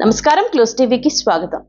నమస్కారం క్లోజ్ టీవీకి స్వాగతం.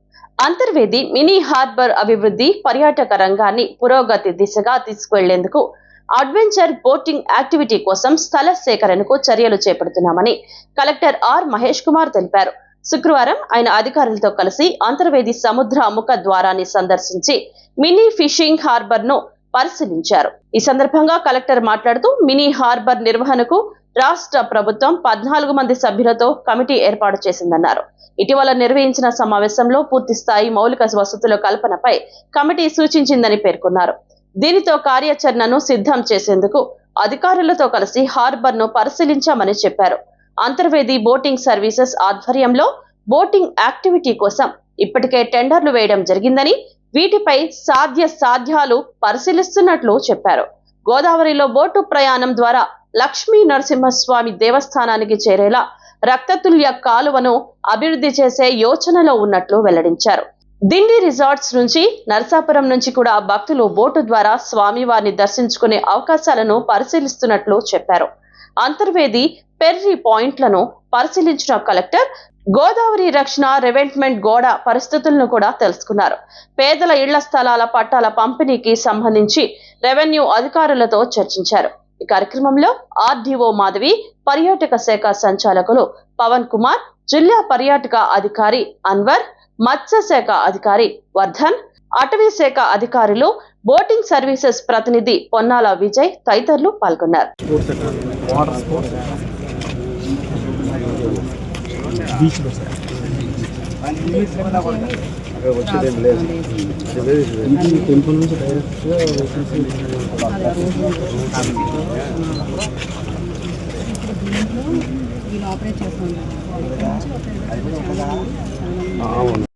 అంతర్వేది మినీ హార్బర్ అభివృద్ధి పర్యాటక రంగాన్ని పురోగతి దిశగా తీసుకువెళ్ళేందుకు అడ్వెంచర్ బోటింగ్ యాక్టివిటీ కోసం స్థల సేకరణకు చర్యలు చేపడుతున్నామని కలెక్టర్ ఆర్ మహేష్ కుమార్ తెలిపారు. శుక్రవారం ఆయన అధికారులతో కలిసి అంతర్వేది సముద్ర ముఖ ద్వారాన్ని సందర్శించి మినీ ఫిషింగ్ హార్బర్ను పరిశీలించారు. ఈ సందర్భంగా కలెక్టర్ మాట్లాడుతూ మినీ హార్బర్ నిర్వహణకు రాష్ట్ర ప్రభుత్వం పద్నాలుగు మంది సభ్యులతో కమిటీ ఏర్పాటు చేసిందన్నారు. ఇటీవల నిర్వహించిన సమావేశంలో పూర్తిస్థాయి మౌలిక వసతుల కల్పనపై కమిటీ సూచించిందని పేర్కొన్నారు. దీనితో కార్యాచరణను సిద్ధం చేసేందుకు అధికారులతో కలిసి హార్బర్ను పరిశీలించామని చెప్పారు. అంతర్వేది బోటింగ్ సర్వీసెస్ ఆధ్వర్యంలో బోటింగ్ యాక్టివిటీ కోసం ఇప్పటికే టెండర్లు వేయడం జరిగిందని వీటిపై సాధ్య సాధ్యాలు పరిశీలిస్తున్నట్లు చెప్పారు. గోదావరిలో బోటు ప్రయాణం ద్వారా లక్ష్మీ నరసింహస్వామి దేవస్థానానికి చేరేలా రక్తతుల్య కాలువను అభివృద్ధి చేసే యోచనలో ఉన్నట్లు వెల్లడించారు. దిండి రిసార్ట్స్ నుంచి నరసాపురం నుంచి కూడా భక్తులు బోటు ద్వారా స్వామివారిని దర్శించుకునే అవకాశాలను పరిశీలిస్తున్నట్లు చెప్పారు. అంతర్వేది పెర్రి పాయింట్లను పరిశీలించిన కలెక్టర్ గోదావరి రక్షణ రెవెంట్మెంట్ గోడ పరిస్థితులను కూడా తెలుసుకున్నారు. పేదల ఇళ్ళ స్థలాల పట్టాల పంపిణీకి సంబంధించి రెవెన్యూ అధికారులతో చర్చించారు. ఈ కార్యక్రమంలో ఆర్డీఓ మాధవి పర్యాటక శాఖ సంచాలకులు పవన్ కుమార్ జిల్లా పర్యాటక అధికారి అన్వర్ మత్స్య శాఖ అధికారి వర్ధన్ అటవీ శాఖ అధికారులు బోటింగ్ సర్వీసెస్ ప్రతినిధి పొన్నాల విజయ్ తదితరులు పాల్గొన్నారు. స్పోర్ట్స్ వచ్చేదేం లేదు ఇది టెంపుల్ నుంచి డైరెక్ట్గా వీళ్ళు ఆపరేట్